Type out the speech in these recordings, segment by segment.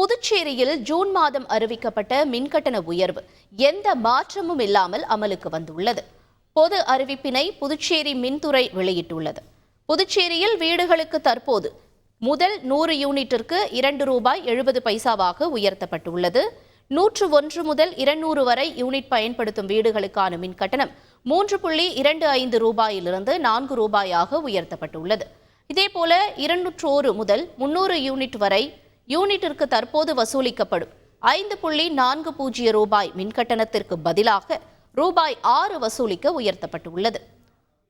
புதுச்சேரியில் ஜூன் மாதம் அறிவிக்கப்பட்ட மின்கட்டண உயர்வு எந்த மாற்றமும் இல்லாமல் அமலுக்கு வந்துள்ளது. பொது அறிவிப்பினை புதுச்சேரி மின்துறை வெளியிட்டுள்ளது. புதுச்சேரியில் வீடுகளுக்கு தற்போது முதல் நூறு யூனிட்டிற்கு இரண்டு ரூபாய் எழுபது பைசாவாக உயர்த்தப்பட்டுள்ளது. நூற்று ஒன்று முதல் இருநூறு வரை யூனிட் பயன்படுத்தும் வீடுகளுக்கான மின் கட்டணம் மூன்று புள்ளி இரண்டு ஐந்து ரூபாயிலிருந்து நான்கு ரூபாயாக உயர்த்தப்பட்டுள்ளது. இதேபோல இருநூற்றோரு முதல் முன்னூறு யூனிட் வரை யூனிட்டிற்கு தற்போது வசூலிக்கப்படும் ஐந்து புள்ளி நான்கு பூஜ்ஜிய ரூபாய் மின்கட்டணத்திற்கு பதிலாக ரூபாய் ஆறு வசூலிக்க உயர்த்தப்பட்டுள்ளது.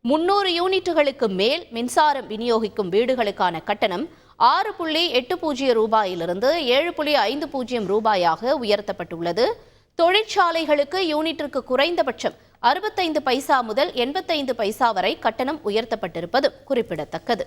முன்னூறு யூனிட்டுகளுக்கு மேல் மின்சாரம் விநியோகிக்கும் வீடுகளுக்கான கட்டணம் ஆறு புள்ளி எட்டு பூஜ்ஜிய ரூபாயிலிருந்து ஏழு புள்ளி ஐந்து பூஜ்ஜியம் ரூபாயாக உயர்த்தப்பட்டுள்ளது. தொழிற்சாலைகளுக்கு யூனிட்டிற்கு குறைந்தபட்சம் அறுபத்தைந்து பைசா முதல் எண்பத்தைந்து பைசா வரை கட்டணம் உயர்த்தப்பட்டிருப்பது குறிப்பிடத்தக்கது.